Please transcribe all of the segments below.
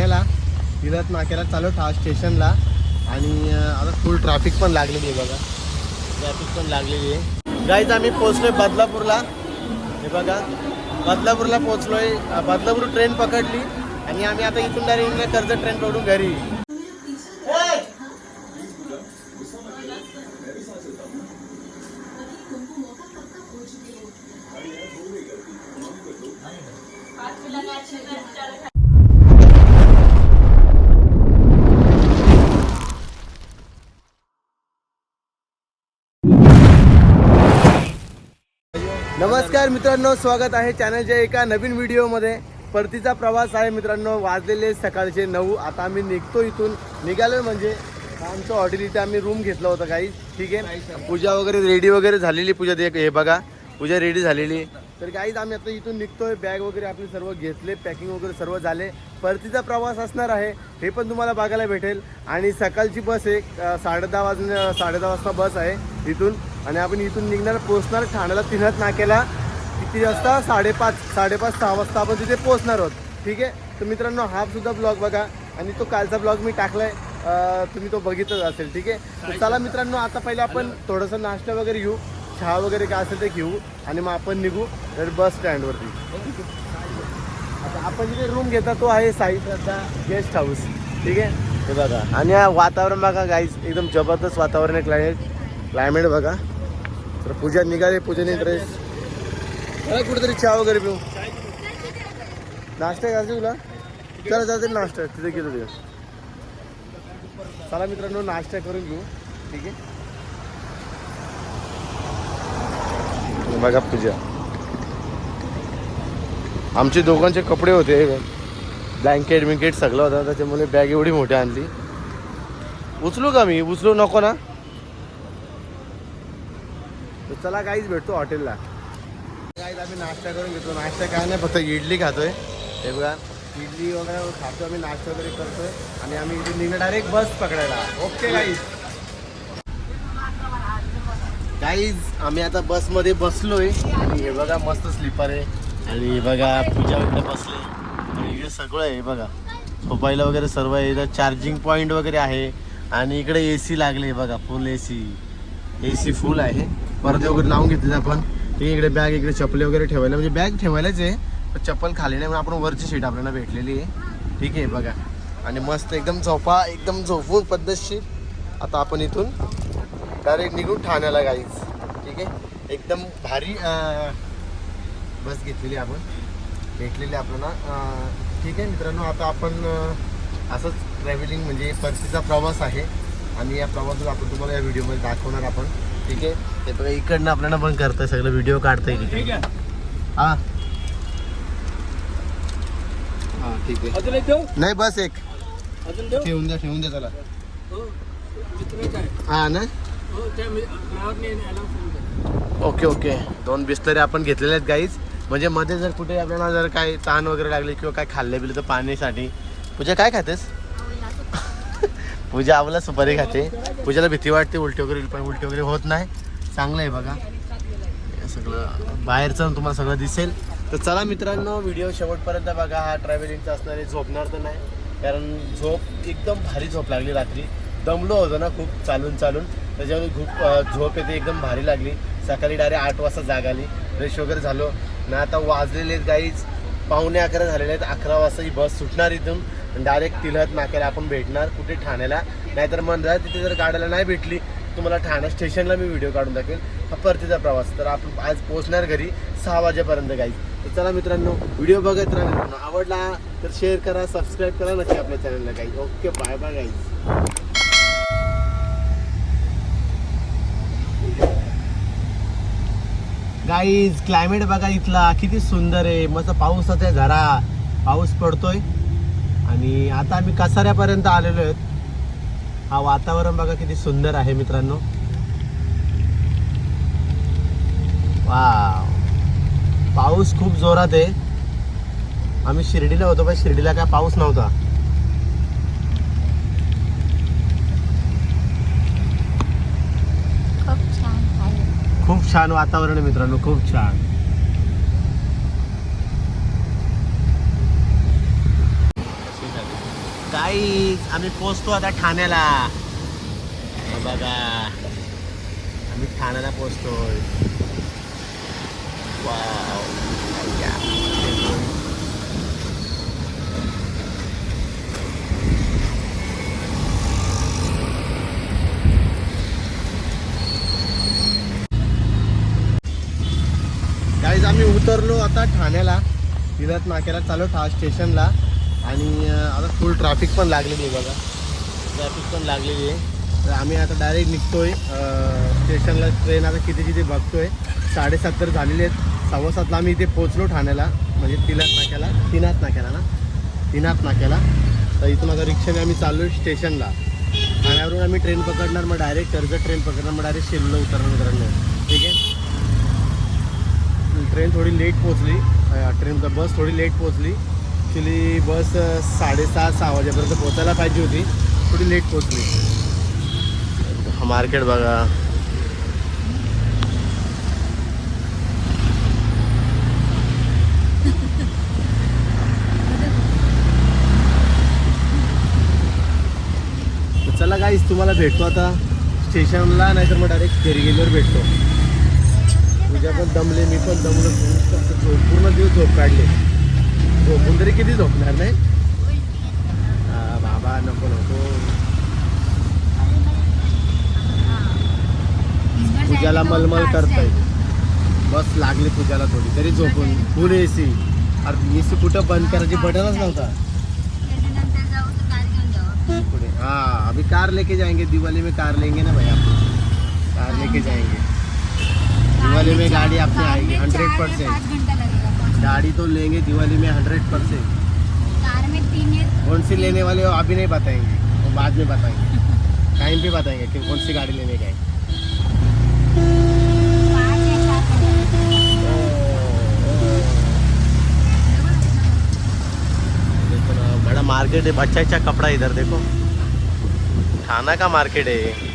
ठाण्याला तिलत नाक्याला चालू ठा स्टेशनला. आणि आता फुल ट्रॅफिक पण लागलेली आहे बघा. ट्रॅफिक पण लागलेली आहे. गाईज आम्ही पोचलोय बदलापूरला. हे बघा बदलापूरला पोचलोय बदलापूर ट्रेन पकडली. आणि आम्ही आता इथून डायरेक्ट कर्ज ट्रेन पकडून घरी. नमस्कार मित्रांनो स्वागत आहे चॅनलच्या एका नवीन व्हिडिओमध्ये परतीचा प्रवास आहे मित्रांनो वाजलेले सकाळचे नऊ. आता आम्ही निघतो इथून. निघालोय म्हणजे आमचं हॉटेल इथे आम्ही रूम घेतला होता काही ठीक आहे? पूजा वगैरे रेडी वगैरे झालेली पूजा ते हे बघा. पूजा रेडी झालेली. तर काहीच आम्ही आता इथून निघतोय. बॅग वगैरे आपले सर्व घेतले. पॅकिंग वगैरे सर्व झाले. परतीचा प्रवास असणार आहे. हे पण तुम्हाला बघायला भेटेल. आणि सकाळची बस एक साडे साडेदहा वाजून साडेदहा वाजता बस आहे इथून. आणि आपण इथून निघणार पोहोचणार ठाण्याला. तिन्हात नाक्याला. किती वाजता? साडेपाच साडेपाच सहा वाजता आपण तिथे पोहोचणार आहोत. ठीक आहे? तर मित्रांनो हा सुद्धा ब्लॉग बघा. आणि तो कालचा ब्लॉग मी टाकलाय. आहे तुम्ही तो बघितच असेल ठीक आहे? चला मित्रांनो आता पहिले आपण थोडंसं नाश्ता वगैरे घेऊ. चहा वगैरे काय असेल ते घेऊ. आणि मग आपण निघू तर बस स्टँडवरती. आता आपण जिथे रूम घेता तो आहे साई श्रद्धा गेस्ट हाऊस ठीक आहे? हे बघा. आणि हा वातावरण बघा गाईज एकदम जबरदस्त वातावरण आहे क्लायमेट क्लायमेट बघा. तर पूजा निघाली पूजेने ड्रेस मला कुठेतरी चहा वगैरे पिऊ. नाश्ता घालते तुला? चला जाते नाश्ता. तिथे घेतो तिथे. चला मित्रांनो नाश्ता करून घेऊ. ठीक आहे? बघा पूजा. आमचे दोघांचे कपडे होते. ब्लँकेट बिंकेट सगळं होतं. त्याच्यामुळे बॅग एवढी मोठी आणली. उचलू का मी? उचलू नको ना? चला काहीच भेटतो हॉटेलला. आम्ही नाश्ता करून घेतो. नाश्ता काय नाही फक्त इडली खातोय. हे बघा इडली वगैरे खातो आम्ही नाश्ता वगैरे करतोय. आणि आम्ही इथे निघणार डायरेक्ट बस पकडायला. ओके गाईज गाईज आम्ही आता बसमध्ये बसलोय. आणि हे बघा मस्त स्लीपर आहे. आणि हे बघा पूजा वगैरे बसले. आणि इकडे सगळं आहे बघा. झोपायला वगैरे सर्व आहे. इथं चार्जिंग पॉईंट वगैरे आहे. आणि इकडे ए सी लागले बघा फुल ए सी ए सी फुल आहे. परत वगैरे लावून घेतले आपण. ठीक इकडे बॅग इकडे चपले वगैरे ठेवायला म्हणजे बॅग ठेवायलाच आहे पण चप्पल खाली नाही म्हणून आपण वरची सीट आपल्याला भेटलेली आहे. ठीक आहे बघा. आणि मस्त एकदम झोपा एकदम झोपून पद्धतशीर. आता आपण इथून डायरेक्ट निघून ठाण्याला गाईच ठीक आहे? एकदम भारी बस घेतलेली आपण. भेटलेली आपल्याला. ठीक आहे मित्रांनो आता आपण असंच ट्रॅव्हलिंग म्हणजे परतीचा प्रवास आहे. आणि या प्रवासात आपण तुम्हाला या व्हिडिओमध्ये दाखवणार आपण. ठीक आहे? ते बघा इकडनं आपल्याला पण करतंय सगळं. व्हिडिओ काढता येईल इकडे. हा. हा ठीक आहे. अजून एक देऊ? नाही बस एक. अजून देऊ? ठेवून द्या ठेवून द्या चला हो. हा ना? हो ओके ओके. दोन बिस्तरे आपण घेतलेले आहेत गाईज म्हणजे मध्ये जर कुठे आपल्याला जर काय ताण वगैरे लागली किंवा काय खाल्ले बिले तर पाण्यासाठी. पूजा काय खातेस? पूजा आवला सुपारी खाते. पूजाला भीती वाटते उलटी वगैरे पण उलटी वगैरे होत नाही. चांगलं आहे बघा. हे सगळं बाहेरचं तुम्हाला सगळं दिसेल. तर चला मित्रांनो व्हिडिओ शेवटपर्यंत बघा. हा ट्रॅव्हलिंगचा असणार आहे झोपणार तर नाही. कारण झोप एकदम भारी झोप लागली रात्री. दमलो होतो ना खूप चालून चालून. त्याच्यामुळे खूप झोप येते एकदम भारी लागली. सकाळी डायरेक्ट आठ वाजता जाग आली. फ्रेश वगैरे झालो. ना आता वाजलेले आहेत गाईज पावणे अकरा झालेले आहेत. अकरा वाजता ही बस सुटणार इथून. डायरेक्ट तिलहत नाक्याला आपण भेटणार कुठे ठाण्याला. नाहीतर मंदिरात तिथे जर गाड्याला नाही भेटली तुम्हाला ठाणा स्टेशनला मी व्हिडिओ काढून दाखवेल हा परतीचा प्रवास. तर आपण आज पोहोचणार घरी सहा वाजेपर्यंत गाईज तर चला मित्रांनो व्हिडिओ बघत राहा मित्रांनो. आवडला तर शेअर करा सबस्क्राईब करा नक्की आपल्या चॅनलला काही okay bye bye guys guys climate बघा इथला. किती सुंदर आहे. मस्त पाऊसाचा आहे झरा पाऊस पडतोय. आणि आता आम्ही कसाऱ्यापर्यंत आलेलो आहेत. हा वातावरण बघा किती सुंदर आहे मित्रांनो. वाव. पाऊस खूप जोरात आहे. आम्ही शिर्डीला होतो पण शिर्डीला काय पाऊस नव्हता. खूप छान वातावरण आहे मित्रांनो खूप छान. गाईज आम्ही पोचतो आता ठाण्याला. हो बघा आम्ही ठाण्याला पोचतोय. वाव. गाईज आम्ही उतरलो आता ठाण्याला. तिरत नाक्याला चालू ठा स्टेशनला. आणि आता फुल ट्रॅफिक पण लागलेली आहे बघा. ट्रॅफिक पण लागलेली आहे. तर आम्ही आता डायरेक्ट निघतोय स्टेशनला ट्रेन आता किती किती बघतोय. साडेसात तर झालेले आहेत. सव्वा सातला आम्ही इथे पोचलो ठाण्याला. म्हणजे तिलात नाक्याला. तिनात नाक्याला ना? तिनात नाक्याला. तर इथून आता रिक्षाने आम्ही चाललो स्टेशनला ठाण्यावरून आम्ही ट्रेन पकडणार मग डायरेक्ट कर्जत ट्रेन पकडणार मग डायरेक्ट शेलूला उतरणार मित्रांनो ठीक आहे? ट्रेन थोडी लेट पोचली ट्रेन बस थोडी लेट पोचली ॲक्च्युली बस अ, साडेसहा सहा वाजेपर्यंत पोचायला पाहिजे होती. थोडी लेट पोचली मार्केट बघा. चला गाईस तुम्हाला भेटतो आता. स्टेशनला नाहीतर मग डायरेक्ट घरी गेल्यावर भेटतो. तुझ्या पण दमले मी पण दमलो. झोप पूर्ण दिवस झोप काढले. झोपून तरी किती झोपणार नाही? बाबा नको नको. पूजाला मलमल करतायत बस लागली पूजाला थोडी. तरी झोपून. फुल ए सी अरे ए सी कुठं बंद करायची? बटनच नव्हता. पुढे. हाँ अभी कार लेके जाएंगे दिवाली में कार लेंगे ना भाई आप कार लेके जाएंगे दिवाली में गाड़ी अपनी आएगी हंड्रेड परसेंट गाड़ी तो लेंगे दिवाली में हंड्रेड परसेंट कार में तीन कौन सी लेने वाले हो अभी नहीं बताएँगे। वो बाद में बताएँगे। टाइम पे बताएँगे कि कौन सी गाड़ी लेने ना बड़ा मार्केट है अच्छा अच्छा कपड़ा इधर देखो। खाना का मार्केट है ये।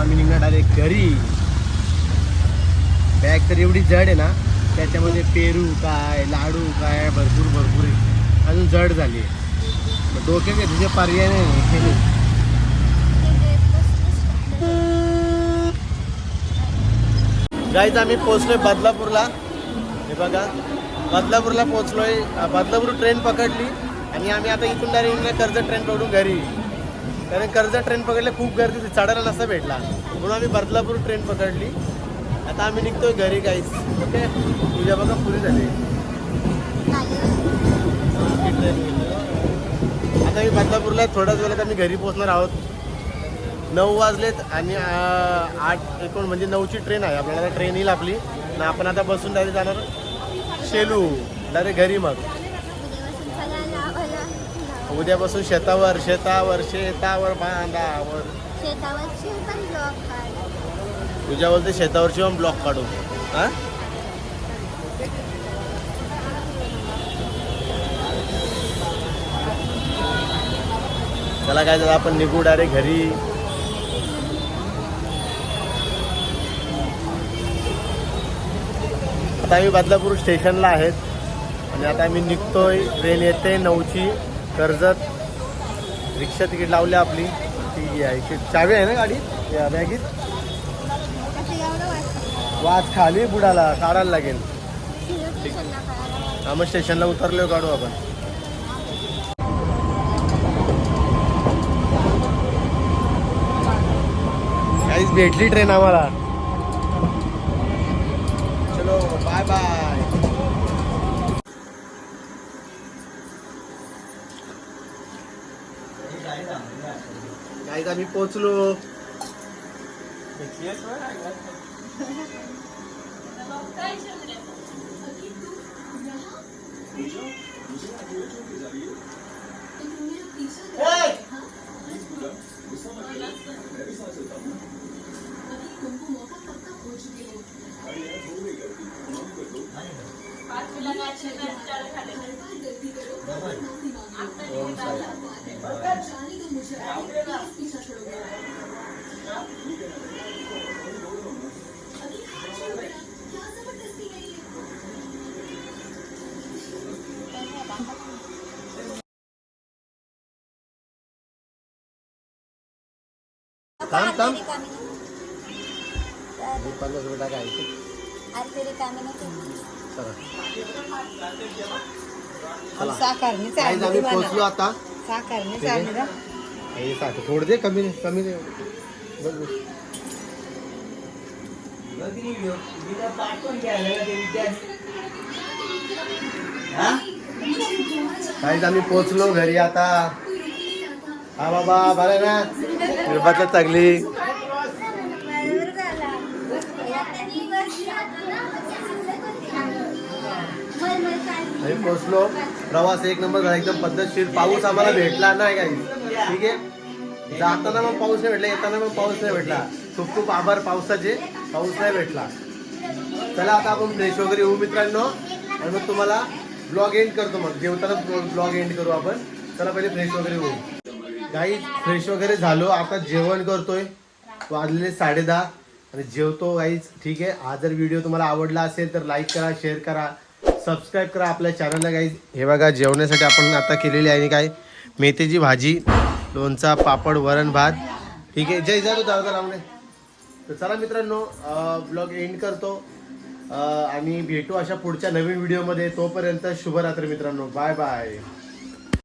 आम्ही निघणार डायरेक्ट घरी. बॅग तर एवढी जड आहे ना त्याच्यामध्ये पेरू काय लाडू काय भरपूर भरपूर अजून जड झाली आहे डोक्यात आहे तुझे पर्याय नाही. जायचं आम्ही पोचलोय बदलापूरला. हे बघा बदलापूरला पोचलोय बदलापूर ट्रेन पकडली आणि आम्ही आता इथून डायरेक्ट कर्ज ट्रेन पकडून घरी. कारण कर्जत ट्रेन पकडले खूप गर्दी होती. चढायला नसा भेटला. म्हणून आम्ही बदलापूर ट्रेन पकडली. आता आम्ही निघतोय घरी काहीच ओके तुझ्या बघा पुरी झाली. आता मी बदलापूरला थोड्याच वेळात आम्ही घरी पोहोचणार आहोत. नऊ वाजलेत आणि आठ एकूण म्हणजे नऊची ट्रेन आहे. आपल्याला ट्रेन येईल आपली. आणि आपण आता बसून डायरेक्ट जाणार. शेलू. डायरेक्ट घरी मग. उद्यापासून शेतावर शेतावर शेतावर बांधावर. शेतावरची पण ब्लॉक काढ. तुझ्या बोलते शेतावरची पण ब्लॉक काढू. हा? चला काय झालं? आपण निघू डायरेक्ट घरी. आता आम्ही बदलापूर स्टेशनला आहेत. आणि आता आम्ही निघतोय. ट्रेन येते नऊची. कर्जत. रिक्षा तिकीट लावली आपली. ती आहे चावी आहे ना गाडी? या बॅगीत. वाज वाच खाली बुडाला. काढायला लागेल. स्टेशनला हा मग स्टेशनला उतरलो काढू आपण. काहीच भेटली ट्रेन आम्हाला. काहीच आम्ही पोचलो. ओम साई थांब रिकामी पन्नास रुपये टाका नको चला चला पोहोचलो आता. हे। थोडं दे कमी दे कमी काहीच आम्ही पोचलो घरी आता। हा बाबा बरं ना। निर्बातला चांगली आम्ही पोचलो प्रवास एक नंबर झाला. एकदम पद्धतशीर पाऊस आम्हाला भेटला नाही काही ठीक आहे? जाताना मग पाऊस नाही भेटला येताना मग पाऊस नाही भेटला. खूप खूप आभार पावसाचे. पाऊस नाही भेटला. चला आता आपण फ्रेश वगैरे होऊ मित्रांनो. आणि मग तुम्हाला ब्लॉग एंड करतो मग. जेवताना ब्लॉग एंड करू आपण. चला पहिले फ्रेश वगैरे होऊ. काही फ्रेश वगैरे झालो. आता जेवण करतोय. वाजलेले साडे दहा. आणि जेवतो गाईच ठीक आहे? हा जर व्हिडिओ तुम्हाला आवडला असेल तर लाईक करा शेअर करा. सबस्क्राईब करा आपल्या चॅनलला काही हे बघा जेवण्यासाठी आपण आता केलेली आहे आणि काय? मेथीची भाजी लोणचा पापड वरण भात. ठीक आहे? जय जा दादा रामने. तर चला मित्रांनो ब्लॉग एंड करतो. आणि भेटू अशा पुढच्या नवीन व्हिडिओमध्ये तोपर्यंत शुभरात्री मित्रांनो. Bye bye